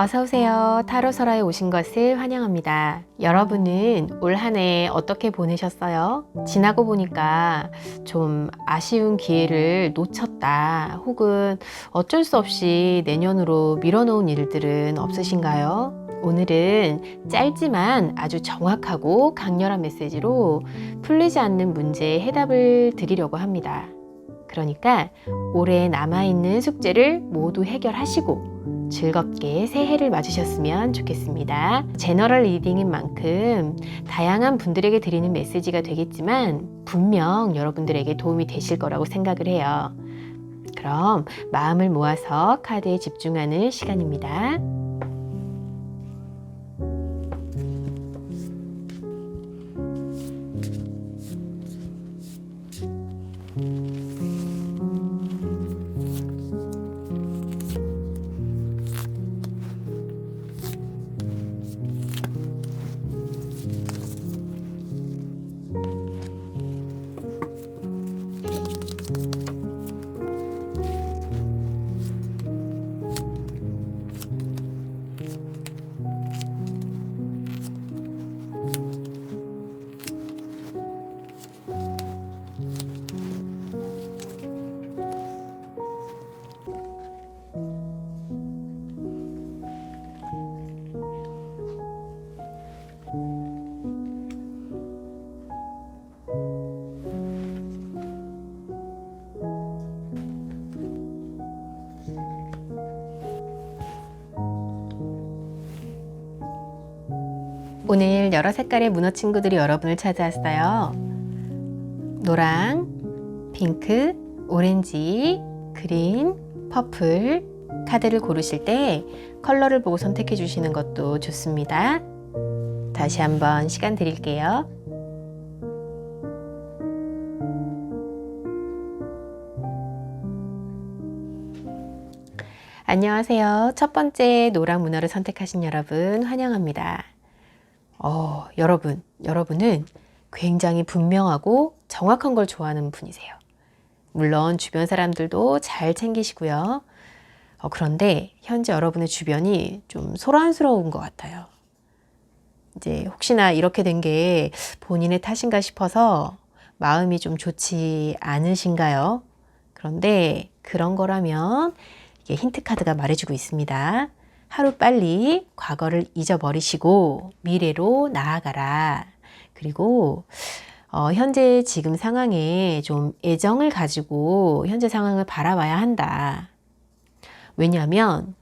어서오세요. 타로설화에 오신 것을 환영합니다. 여러분은 올 한 해 어떻게 보내셨어요? 지나고 보니까 좀 아쉬운 기회를 놓쳤다. 혹은 어쩔 수 없이 내년으로 밀어놓은 일들은 없으신가요? 오늘은 짧지만 아주 정확하고 강렬한 메시지로 풀리지 않는 문제에 해답을 드리려고 합니다. 그러니까 올해 남아있는 숙제를 모두 해결하시고 즐겁게 새해를 맞으셨으면 좋겠습니다. 제너럴 리딩인 만큼 다양한 분들에게 드리는 메시지가 되겠지만 분명 여러분들에게 도움이 되실 거라고 생각을 해요. 그럼 마음을 모아서 카드에 집중하는 시간입니다. 오늘 여러 색깔의 문어 친구들이 여러분을 찾아왔어요. 노랑, 핑크, 오렌지, 그린, 퍼플 카드를 고르실 때 컬러를 보고 선택해 주시는 것도 좋습니다. 다시 한번 시간 드릴게요. 안녕하세요. 첫 번째 노랑 문어를 선택하신 여러분 환영합니다. 어, 여러분, 여러분은 굉장히 분명하고 정확한 걸 좋아하는 분이세요. 물론 주변 사람들도 잘 챙기시고요. 어, 그런데 현재 여러분의 주변이 좀 소란스러운 것 같아요. 이제 혹시나 이렇게 된 게 본인의 탓인가 싶어서 마음이 좀 좋지 않으신가요? 그런데 그런 거라면 이게 힌트 카드가 말해주고 있습니다. 하루 빨리 과거를 잊어버리시고 미래로 나아가라. 그리고 어, 현재 지금 상황에 좀 애정을 가지고 현재 상황을 바라봐야 한다. 왜냐하면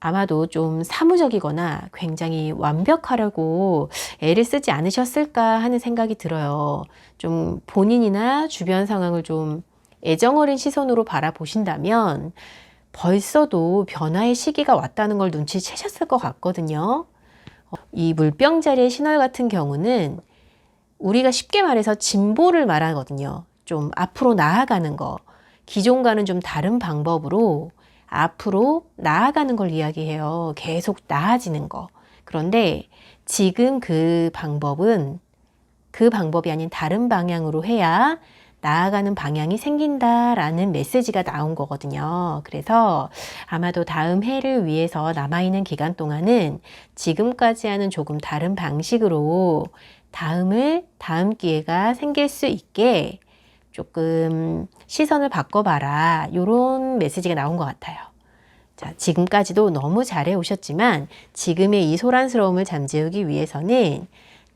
아마도 좀 사무적이거나 굉장히 완벽하려고 애를 쓰지 않으셨을까 하는 생각이 들어요. 좀 본인이나 주변 상황을 좀 애정 어린 시선으로 바라보신다면 벌써도 변화의 시기가 왔다는 걸 눈치채셨을 것 같거든요. 어, 이 물병 자리의 신월 같은 경우는 우리가 쉽게 말해서 진보를 말하거든요. 좀 앞으로 나아가는 거. 기존과는 좀 다른 방법으로 앞으로 나아가는 걸 이야기해요. 계속 나아지는 거. 그런데 지금 그 방법은 그 방법이 아닌 다른 방향으로 해야 나아가는 방향이 생긴다라는 메시지가 나온 거거든요. 그래서 아마도 다음 해를 위해서 남아있는 기간 동안은 지금까지와는 조금 다른 방식으로 다음을, 다음 기회가 생길 수 있게 조금 시선을 바꿔봐라. 이런 메시지가 나온 것 같아요. 자, 지금까지도 너무 잘해 오셨지만 지금의 이 소란스러움을 잠재우기 위해서는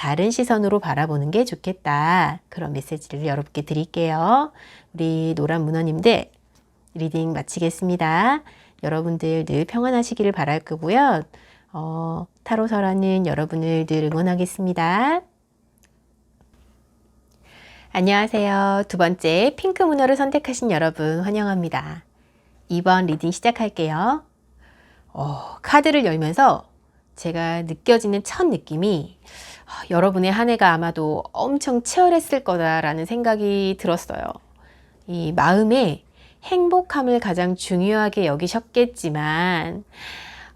다른 시선으로 바라보는 게 좋겠다. 그런 메시지를 여러분께 드릴게요. 우리 노란 문어님들 리딩 마치겠습니다. 여러분들 늘 평안하시기를 바랄 거고요. 어, 타로설하는 여러분을 늘 응원하겠습니다. 안녕하세요. 두 번째 핑크 문어를 선택하신 여러분 환영합니다. 2번 리딩 시작할게요. 어, 카드를 열면서 제가 느껴지는 첫 느낌이 아, 여러분의 한 해가 아마도 엄청 치열했을 거다라는 생각이 들었어요. 이 마음에 행복함을 가장 중요하게 여기셨겠지만,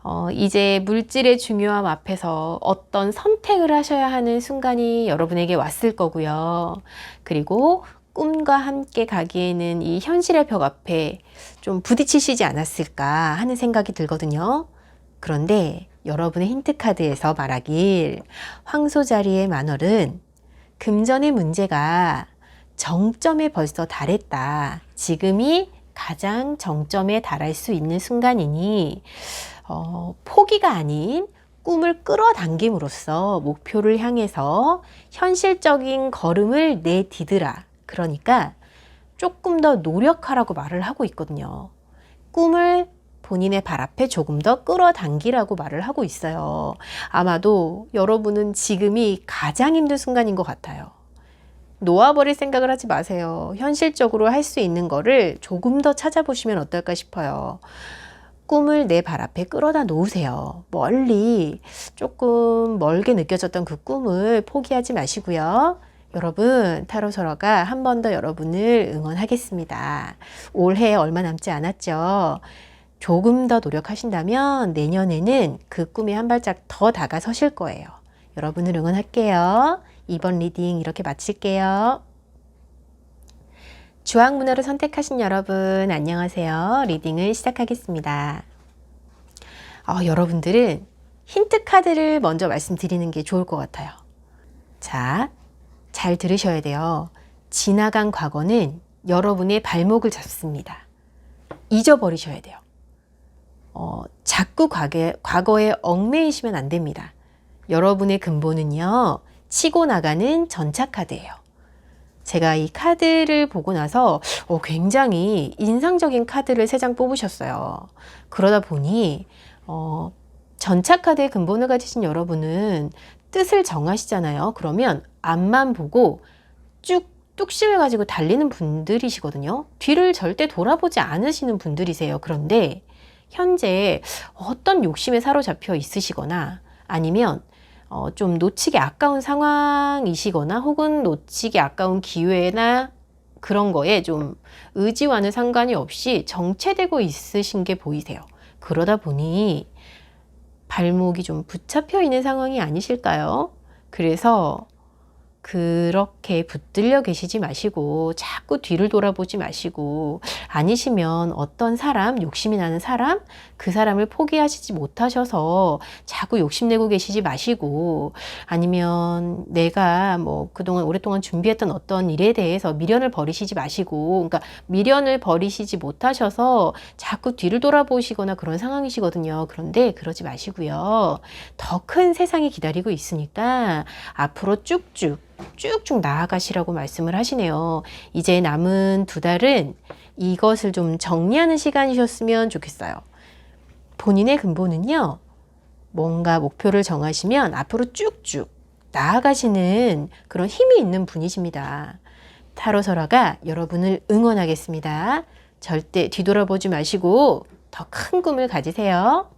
어, 이제 물질의 중요함 앞에서 어떤 선택을 하셔야 하는 순간이 여러분에게 왔을 거고요. 그리고 꿈과 함께 가기에는 이 현실의 벽 앞에 좀 부딪히시지 않았을까 하는 생각이 들거든요. 그런데 여러분의 힌트 카드에서 말하길 황소 자리의 만월은 금전의 문제가 정점에 벌써 달했다. 지금이 가장 정점에 달할 수 있는 순간이니 어, 포기가 아닌 꿈을 끌어당김으로써 목표를 향해서 현실적인 걸음을 내디드라. 그러니까 조금 더 노력하라고 말을 하고 있거든요. 꿈을 본인의 발 앞에 조금 더 끌어당기라고 말을 하고 있어요. 아마도 여러분은 지금이 가장 힘든 순간인 것 같아요. 놓아버릴 생각을 하지 마세요. 현실적으로 할 수 있는 거를 조금 더 찾아보시면 어떨까 싶어요. 꿈을 내 발 앞에 끌어다 놓으세요. 멀리 조금 멀게 느껴졌던 그 꿈을 포기하지 마시고요. 여러분, 타로서러가 한 번 더 여러분을 응원하겠습니다. 올해 얼마 남지 않았죠? 조금 더 노력하신다면 내년에는 그 꿈에 한 발짝 더 다가서실 거예요. 여러분을 응원할게요. 이번 리딩 이렇게 마칠게요. 주황 문화를 선택하신 여러분, 안녕하세요. 리딩을 시작하겠습니다. 어, 여러분들은 힌트 카드를 먼저 말씀드리는 게 좋을 것 같아요. 자, 잘 들으셔야 돼요. 지나간 과거는 여러분의 발목을 잡습니다. 잊어버리셔야 돼요. 어, 자꾸 과거에, 과거에 얽매이시면 안 됩니다. 여러분의 근본은요, 치고 나가는 전차 카드예요. 제가 이 카드를 보고 나서 어, 굉장히 인상적인 카드를 세 장 뽑으셨어요. 그러다 보니 어, 전차 카드의 근본을 가지신 여러분은 뜻을 정하시잖아요. 그러면 앞만 보고 쭉 뚝심을 가지고 달리는 분들이시거든요. 뒤를 절대 돌아보지 않으시는 분들이세요. 그런데 현재 어떤 욕심에 사로잡혀 있으시거나 아니면 어, 좀 놓치기 아까운 상황이시거나 혹은 놓치기 아까운 기회나 그런 거에 좀 의지와는 상관이 없이 정체되고 있으신 게 보이세요. 그러다 보니 발목이 좀 붙잡혀 있는 상황이 아니실까요? 그래서 그렇게 붙들려 계시지 마시고 자꾸 뒤를 돌아보지 마시고 아니시면 어떤 사람 욕심이 나는 사람 그 사람을 포기하시지 못하셔서 자꾸 욕심내고 계시지 마시고 아니면 내가 뭐 그동안 오랫동안 준비했던 어떤 일에 대해서 미련을 버리시지 마시고 그러니까 미련을 버리시지 못하셔서 자꾸 뒤를 돌아보시거나 그런 상황이시거든요. 그런데 그러지 마시고요. 더 큰 세상이 기다리고 있으니까 앞으로 쭉쭉 쭉쭉 나아가시라고 말씀을 하시네요. 이제 남은 두 달은 이것을 좀 정리하는 시간이셨으면 좋겠어요. 본인의 근본은요, 뭔가 목표를 정하시면 앞으로 쭉쭉 나아가시는 그런 힘이 있는 분이십니다. 타로설화가 여러분을 응원하겠습니다. 절대 뒤돌아보지 마시고 더 큰 꿈을 가지세요.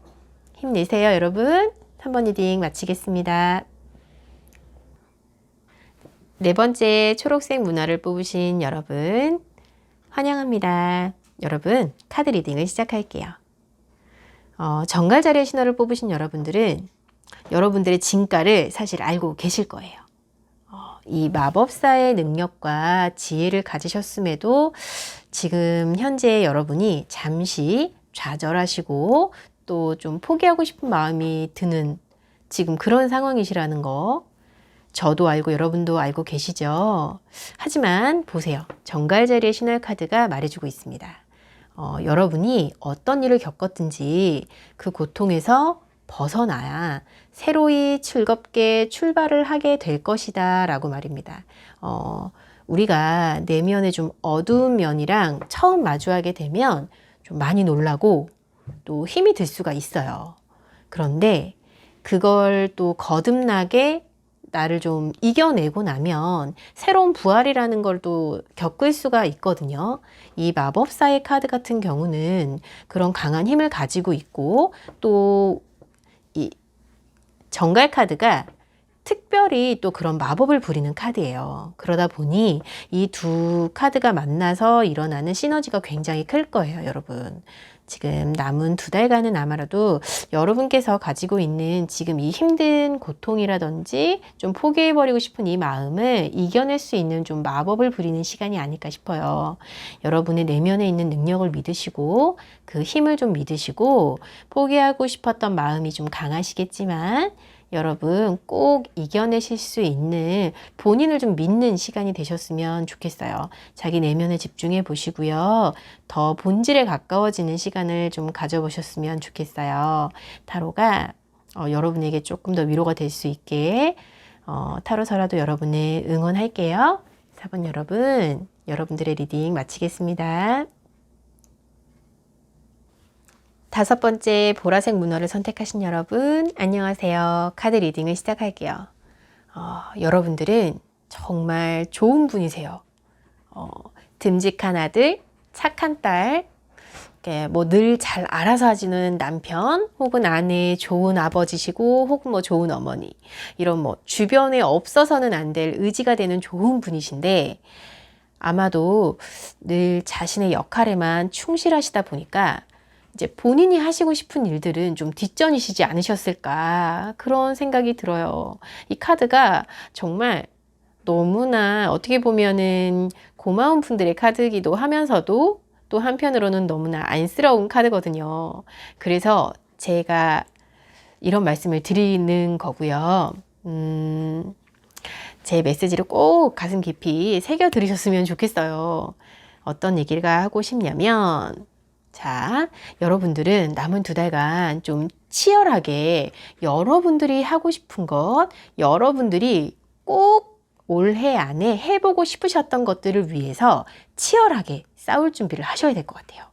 힘내세요, 여러분. 3번 리딩 마치겠습니다. 네 번째 초록색 문화를 뽑으신 여러분 환영합니다. 여러분 카드 리딩을 시작할게요. 어, 정갈 자리의 신호를 뽑으신 여러분들은 여러분들의 진가를 사실 알고 계실 거예요. 어, 이 마법사의 능력과 지혜를 가지셨음에도 지금 현재 여러분이 잠시 좌절하시고 또 좀 포기하고 싶은 마음이 드는 지금 그런 상황이시라는 거 저도 알고 여러분도 알고 계시죠? 하지만 보세요. 정갈자리의 신월 카드가 말해주고 있습니다. 어, 여러분이 어떤 일을 겪었든지 그 고통에서 벗어나야 새로이 즐겁게 출발을 하게 될 것이다 라고 말입니다. 어, 우리가 내면의 좀 어두운 면이랑 처음 마주하게 되면 좀 많이 놀라고 또 힘이 들 수가 있어요. 그런데 그걸 또 거듭나게 나를 좀 이겨내고 나면 새로운 부활이라는 걸 또 겪을 수가 있거든요. 이 마법사의 카드 같은 경우는 그런 강한 힘을 가지고 있고 또 이 정갈 카드가 특별히 또 그런 마법을 부리는 카드예요. 그러다 보니 이 두 카드가 만나서 일어나는 시너지가 굉장히 클 거예요, 여러분. 지금 남은 두 달간은 아마라도 여러분께서 가지고 있는 지금 이 힘든 고통이라든지 좀 포기해버리고 싶은 이 마음을 이겨낼 수 있는 좀 마법을 부리는 시간이 아닐까 싶어요. 여러분의 내면에 있는 능력을 믿으시고 그 힘을 좀 믿으시고 포기하고 싶었던 마음이 좀 강하시겠지만 여러분 꼭 이겨내실 수 있는 본인을 좀 믿는 시간이 되셨으면 좋겠어요. 자기 내면에 집중해 보시고요. 더 본질에 가까워지는 시간을 좀 가져보셨으면 좋겠어요. 타로가 어, 여러분에게 조금 더 위로가 될 수 있게 어, 타로서라도 여러분을 응원할게요. 4번 여러분, 여러분들의 리딩 마치겠습니다. 다섯 번째 보라색 문어를 선택하신 여러분, 안녕하세요. 카드 리딩을 시작할게요. 어, 여러분들은 정말 좋은 분이세요. 어, 듬직한 아들, 착한 딸, 뭐 늘 잘 알아서 하시는 남편, 혹은 아내, 좋은 아버지시고, 혹은 뭐 좋은 어머니, 이런 뭐 주변에 없어서는 안 될 의지가 되는 좋은 분이신데, 아마도 늘 자신의 역할에만 충실하시다 보니까 이제 본인이 하시고 싶은 일들은 좀 뒷전이시지 않으셨을까 그런 생각이 들어요. 이 카드가 정말 너무나 어떻게 보면은 고마운 분들의 카드이기도 하면서도 또 한편으로는 너무나 안쓰러운 카드거든요. 그래서 제가 이런 말씀을 드리는 거고요. 음, 제 메시지를 꼭 가슴 깊이 새겨 들으셨으면 좋겠어요. 어떤 얘기를 하고 싶냐면, 자, 여러분들은 남은 두 달간 좀 치열하게 여러분들이 하고 싶은 것, 여러분들이 꼭 올해 안에 해보고 싶으셨던 것들을 위해서 치열하게 싸울 준비를 하셔야 될 것 같아요.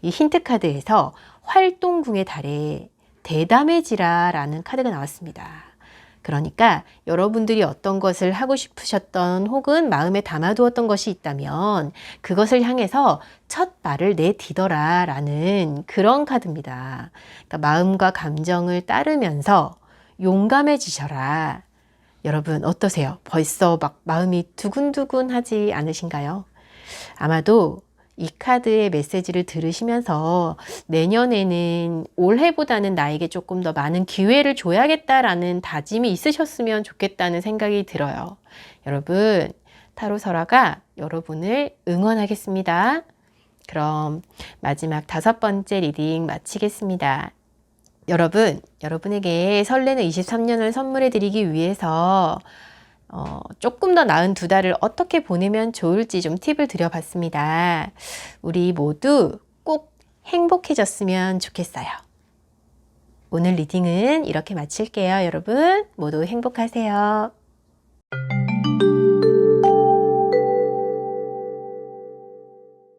이 힌트 카드에서 활동궁의 달에 대담해지라 라는 카드가 나왔습니다. 그러니까 여러분들이 어떤 것을 하고 싶으셨던 혹은 마음에 담아두었던 것이 있다면 그것을 향해서 첫 발을 내디더라 라는 그런 카드입니다. 그러니까 마음과 감정을 따르면서 용감해지셔라. 여러분 어떠세요? 벌써 막 마음이 두근두근 하지 않으신가요? 아마도 이 카드의 메시지를 들으시면서 내년에는 올해보다는 나에게 조금 더 많은 기회를 줘야겠다라는 다짐이 있으셨으면 좋겠다는 생각이 들어요. 여러분, 타로설화가 여러분을 응원하겠습니다. 그럼 마지막 다섯 번째 리딩 마치겠습니다. 여러분, 여러분에게 설레는 23년을 선물해 드리기 위해서 어, 조금 더 나은 두 달을 어떻게 보내면 좋을지 좀 팁을 드려봤습니다. 우리 모두 꼭 행복해졌으면 좋겠어요. 오늘 리딩은 이렇게 마칠게요, 여러분. 모두 행복하세요.